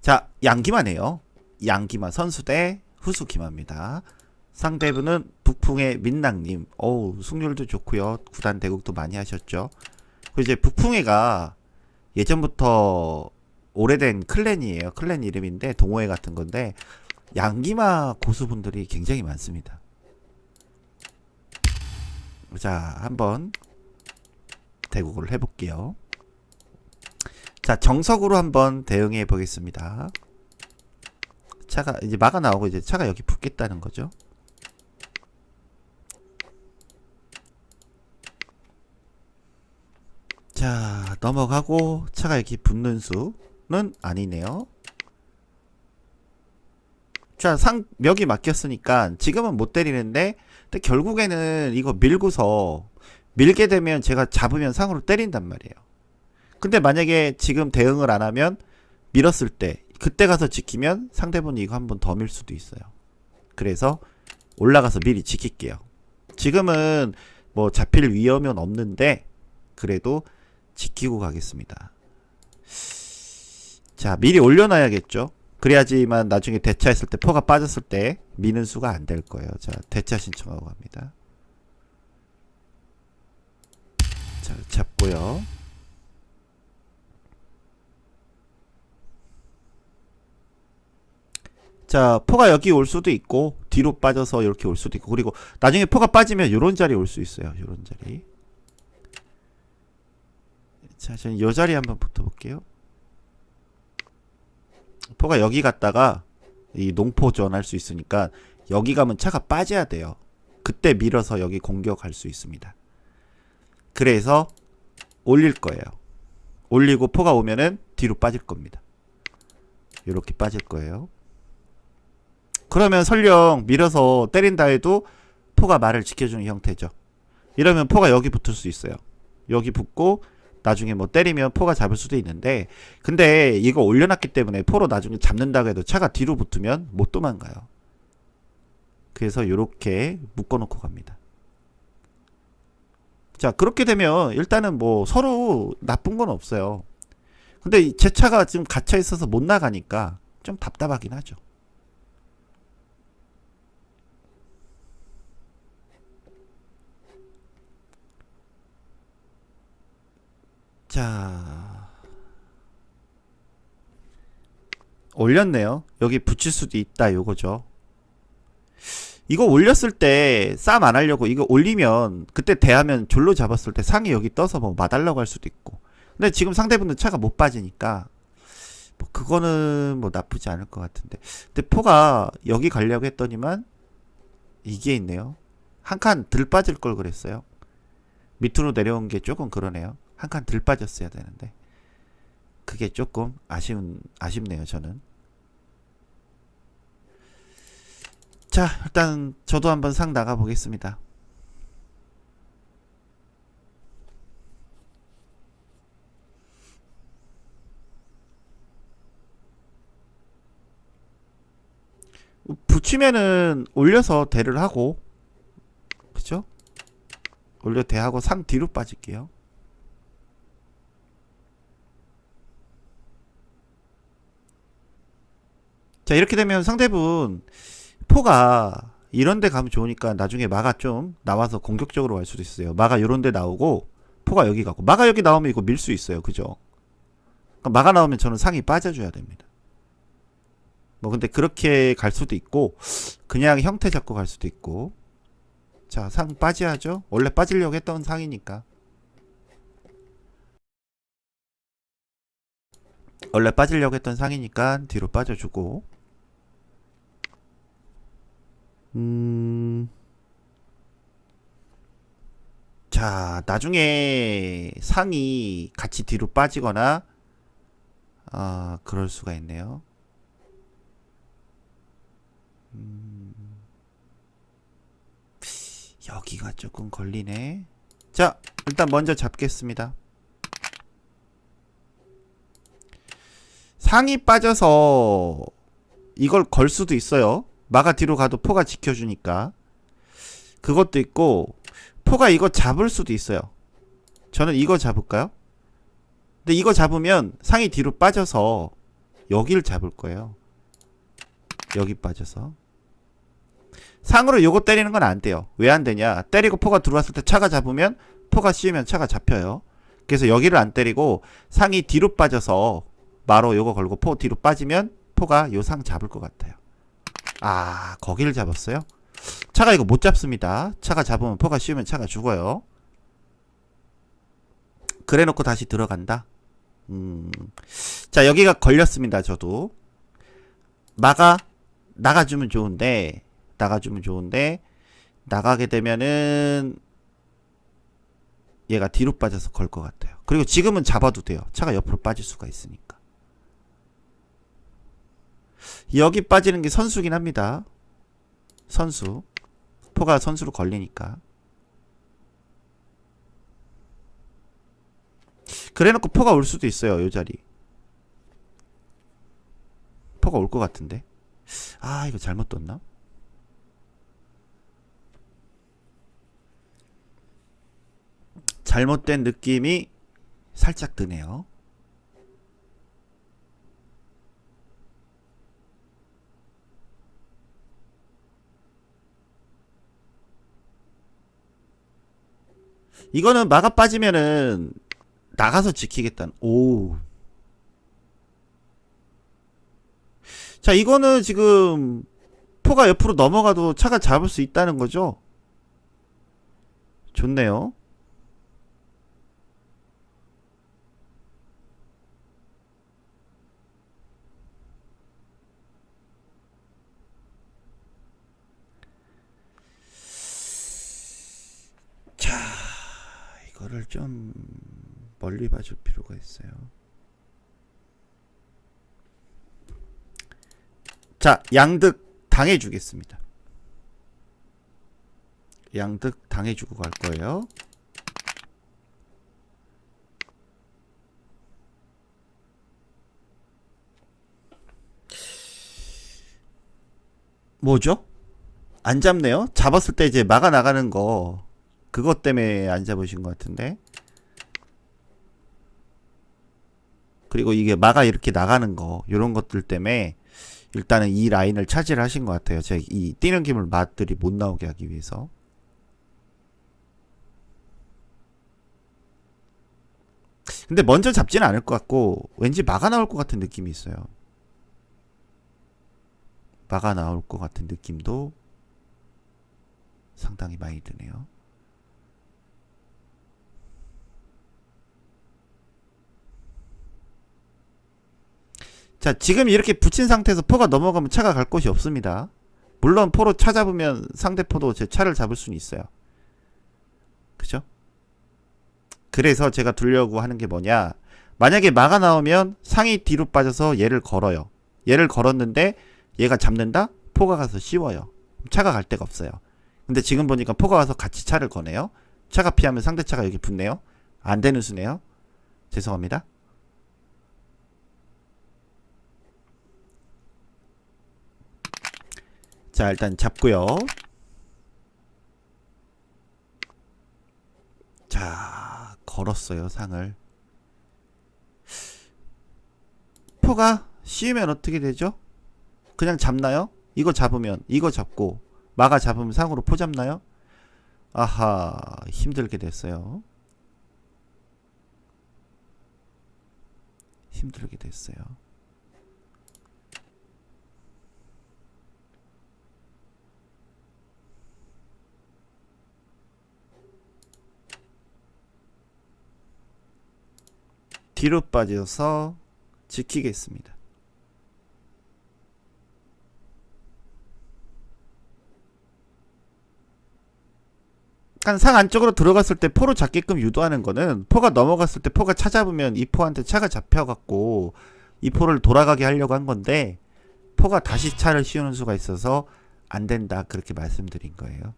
자, 양기마네요. 양기마 선수 대 후수 기마입니다. 상대분은 북풍의 민낭님. 어우, 승률도 좋고요. 구단 대국도 많이 하셨죠. 그 이제 북풍회가 예전부터 오래된 클랜이에요. 클랜 이름인데 동호회 같은 건데 양기마 고수분들이 굉장히 많습니다. 자, 한번 대국을 해볼게요. 자, 정석으로 한번 대응해 보겠습니다. 차가 이제 막아 나오고 이제 차가 여기 붙겠다는 거죠. 자, 넘어가고 차가 여기 붙는 수는 아니네요. 자, 상 멱이 막혔으니까 지금은 못 때리는데 근데 결국에는 이거 밀고서 밀게 되면 제가 잡으면 상으로 때린단 말이에요. 근데 만약에 지금 대응을 안 하면 밀었을 때 그때 가서 지키면 상대분이 이거 한 번 더 밀 수도 있어요. 그래서 올라가서 미리 지킬게요. 지금은 뭐 잡힐 위험은 없는데 그래도 지키고 가겠습니다. 자, 미리 올려놔야겠죠. 그래야지만 나중에 대차했을 때 포가 빠졌을 때 미는 수가 안 될 거예요. 자, 대차 신청하고 갑니다. 자, 잡고요. 자, 포가 여기 올 수도 있고 뒤로 빠져서 이렇게 올 수도 있고 그리고 나중에 포가 빠지면 요런 자리 올 수 있어요. 요런 자리. 자, 저는 요 자리 한번 붙어 볼게요. 포가 여기 갔다가 이 농포전 할 수 있으니까 여기 가면 차가 빠져야 돼요. 그때 밀어서 여기 공격할 수 있습니다. 그래서 올릴 거예요. 올리고 포가 오면은 뒤로 빠질 겁니다. 이렇게 빠질 거예요. 그러면 설령 밀어서 때린다 해도 포가 말을 지켜주는 형태죠. 이러면 포가 여기 붙을 수 있어요. 여기 붙고 나중에 뭐 때리면 포가 잡을 수도 있는데 근데 이거 올려놨기 때문에 포로 나중에 잡는다고 해도 차가 뒤로 붙으면 못 도망가요. 그래서 이렇게 묶어놓고 갑니다. 자 그렇게 되면 일단은 뭐 서로 나쁜 건 없어요. 근데 이제 차가 지금 갇혀 있어서 못 나가니까 좀 답답하긴 하죠. 자 올렸네요. 여기 붙일 수도 있다 요거죠. 이거 올렸을 때 싸움 안 하려고 이거 올리면 그때 대하면 졸로 잡았을 때 상이 여기 떠서 뭐 맞달라고 할 수도 있고. 근데 지금 상대분은 차가 못 빠지니까 뭐 그거는 뭐 나쁘지 않을 것 같은데. 근데 포가 여기 가려고 했더니만 이게 있네요. 한 칸 들 빠질 걸 그랬어요. 밑으로 내려온 게 조금 그러네요. 한 칸 들 빠졌어야 되는데. 그게 조금 아쉬운 아쉽네요, 저는. 자, 일단 저도 한번 상 나가 보겠습니다. 붙이면은 올려서 대를 하고 그죠? 올려 대하고 상 뒤로 빠질게요. 자, 이렇게 되면 상대분 포가 이런 데 가면 좋으니까 나중에 마가 좀 나와서 공격적으로 갈 수도 있어요. 마가 요런 데 나오고 포가 여기 가고 마가 여기 나오면 이거 밀 수 있어요. 그죠? 그러니까 마가 나오면 저는 상이 빠져줘야 됩니다. 뭐 근데 그렇게 갈 수도 있고 그냥 형태 잡고 갈 수도 있고 자 상 빠져야죠. 원래 빠지려고 했던 상이니까 원래 빠지려고 했던 상이니까 뒤로 빠져주고 음. 자, 나중에 상이 같이 뒤로 빠지거나, 아, 그럴 수가 있네요. 음. 여기가 조금 걸리네. 자, 일단 먼저 잡겠습니다. 상이 빠져서 이걸 걸 수도 있어요. 마가 뒤로 가도 포가 지켜주니까 그것도 있고 포가 이거 잡을 수도 있어요. 저는 이거 잡을까요? 근데 이거 잡으면 상이 뒤로 빠져서 여기를 잡을 거예요. 여기 빠져서. 상으로 요거 때리는 건 안 돼요. 왜 안 되냐? 때리고 포가 들어왔을 때 차가 잡으면 포가 씌우면 차가 잡혀요. 그래서 여기를 안 때리고 상이 뒤로 빠져서 마로 요거 걸고 포 뒤로 빠지면 포가 요 상 잡을 것 같아요. 아, 거기를 잡았어요? 차가 이거 못 잡습니다. 차가 잡으면 포가 씌우면 차가 죽어요. 그래 놓고 다시 들어간다. 음. 자, 여기가 걸렸습니다. 저도. 나가 나가주면 좋은데 나가주면 좋은데 나가게 되면은 얘가 뒤로 빠져서 걸 것 같아요. 그리고 지금은 잡아도 돼요. 차가 옆으로 빠질 수가 있으니까. 여기 빠지는 게 선수긴 합니다. 선수. 포가 선수로 걸리니까. 그래 놓고 포가 올 수도 있어요. 요 자리. 포가 올 것 같은데. 아, 이거 잘못 뒀나? 잘못된 느낌이 살짝 드네요. 이거는 막아 빠지면은 나가서 지키겠다는 오. 자, 이거는 지금 포가 옆으로 넘어가도 차가 잡을 수 있다는 거죠? 좋네요. 자, 이 거를 좀 멀리 봐줄 필요가 있어요. 자, 양득 당해주겠습니다. 양득 당해주고 갈 거예요. 뭐죠? 안 잡네요? 잡았을 때 이제 막아 나가는 거 그것 때문에 안 잡으신 것 같은데 그리고 이게 막아 이렇게 나가는 거 이런 것들 때문에 일단은 이 라인을 차지를 하신 것 같아요. 제가 이 뛰는 기물 맛들이 못 나오게 하기 위해서. 근데 먼저 잡지는 않을 것 같고 왠지 막아 나올 것 같은 느낌이 있어요. 막아 나올 것 같은 느낌도 상당히 많이 드네요. 자, 지금 이렇게 붙인 상태에서 포가 넘어가면 차가 갈 곳이 없습니다. 물론 포로 차 잡으면 상대 포도 제 차를 잡을 수는 있어요. 그죠? 그래서 제가 두려고 하는 게 뭐냐. 만약에 마가 나오면 상이 뒤로 빠져서 얘를 걸어요. 얘를 걸었는데 얘가 잡는다? 포가 가서 씌워요. 차가 갈 데가 없어요. 근데 지금 보니까 포가 와서 같이 차를 거네요. 차가 피하면 상대 차가 여기 붙네요. 안 되는 수네요. 죄송합니다. 자, 일단 잡고요. 자, 걸었어요, 상을. 포가 씌우면 어떻게 되죠? 그냥 잡나요? 이거 잡으면, 이거 잡고, 마가 잡으면 상으로 포 잡나요? 아하, 힘들게 됐어요. 힘들게 됐어요. 뒤로 빠져서 지키겠습니다. 상 안쪽으로 들어갔을 때 포로 잡게끔 유도하는 거는 포가 넘어갔을 때 포가 찾아보면 이 포한테 차가 잡혀갖고 이 포를 돌아가게 하려고 한 건데 포가 다시 차를 씌우는 수가 있어서 안 된다 그렇게 말씀드린 거예요.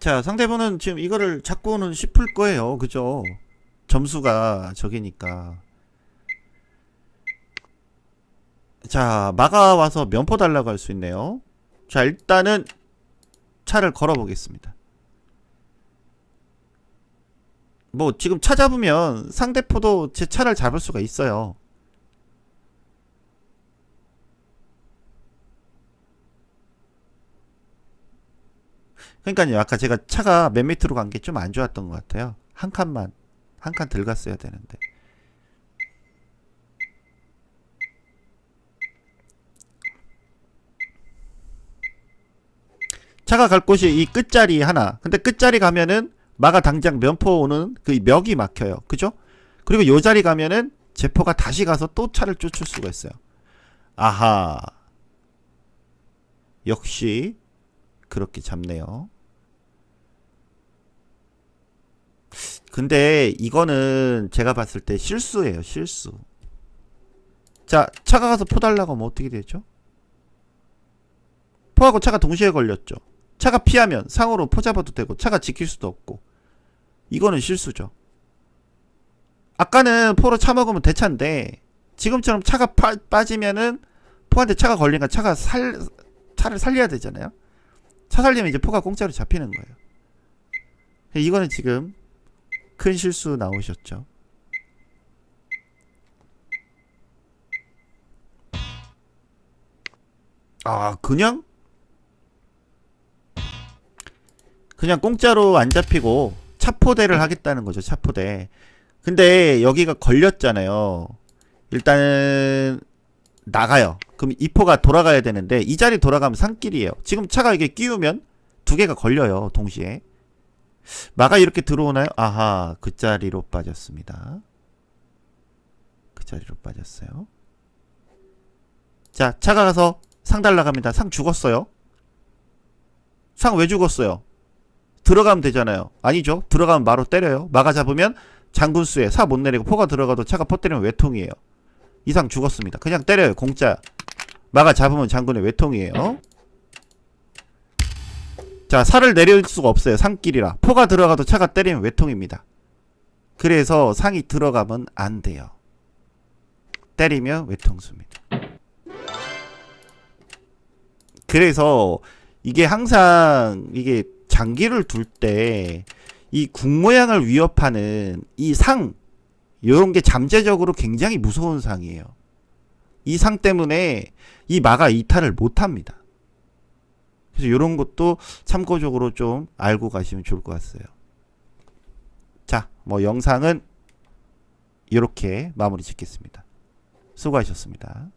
자, 상대분은 지금 이거를 잡고는 싶을 거예요. 그죠? 점수가 적이니까. 자, 마가 와서 면포 달라고 할 수 있네요. 자, 일단은 차를 걸어 보겠습니다. 뭐 지금 찾아보면 상대포도 제 차를 잡을 수가 있어요. 그러니까요. 아까 제가 차가 맨 밑으로 간 게 좀 안 좋았던 것 같아요. 한 칸만 한칸 들갔어야 되는데. 차가 갈 곳이 이 끝자리 하나. 근데 끝자리 가면은 마가 당장 면포 오는 그 멱이 막혀요. 그죠? 그리고 요 자리 가면은 제포가 다시 가서 또 차를 쫓을 수가 있어요. 아하. 역시 그렇게 잡네요. 근데 이거는 제가 봤을 때 실수예요, 실수. 자, 차가 가서 포 달라고 하면 어떻게 되죠? 포하고 차가 동시에 걸렸죠. 차가 피하면 상으로 포 잡아도 되고 차가 지킬 수도 없고 이거는 실수죠. 아까는 포로 차 먹으면 대차인데 지금처럼 차가 파, 빠지면은 포한테 차가 걸리니까 차가 살 차를 살려야 되잖아요. 차 살리면 이제 포가 공짜로 잡히는 거예요. 이거는 지금 큰 실수 나오셨죠. 아 그냥 그냥 공짜로 안 잡히고 차포대를 하겠다는 거죠 차포대 근데 여기가 걸렸잖아요 일단은 나가요 그럼 이 포가 돌아가야 되는데 이 자리 돌아가면 산길이에요 지금 차가 이게 끼우면 두 개가 걸려요 동시에 마가 이렇게 들어오나요? 아하 그 자리로 빠졌습니다 그 자리로 빠졌어요 자 차가 가서 상 달라갑니다 상 죽었어요 상 왜 죽었어요? 들어가면 되잖아요. 아니죠. 들어가면 마로 때려요. 막아 잡으면 장군수에 사 못 내리고 포가 들어가도 차가 퍼 때리면 외통이에요. 이상 죽었습니다. 그냥 때려요. 공짜. 막아 잡으면 장군의 외통이에요. 자, 살을 내릴 수가 없어요. 상길이라. 포가 들어가도 차가 때리면 외통입니다. 그래서 상이 들어가면 안 돼요. 때리면 외통수입니다. 그래서 이게 항상 이게 장기를 둘 때 이 국모양을 위협하는 이 상 요런 게 잠재적으로 굉장히 무서운 상이에요. 이 상 때문에 이 마가 이탈을 못 합니다. 그래서 요런 것도 참고적으로 좀 알고 가시면 좋을 것 같아요. 자, 뭐 영상은 이렇게 마무리 짓겠습니다. 수고하셨습니다.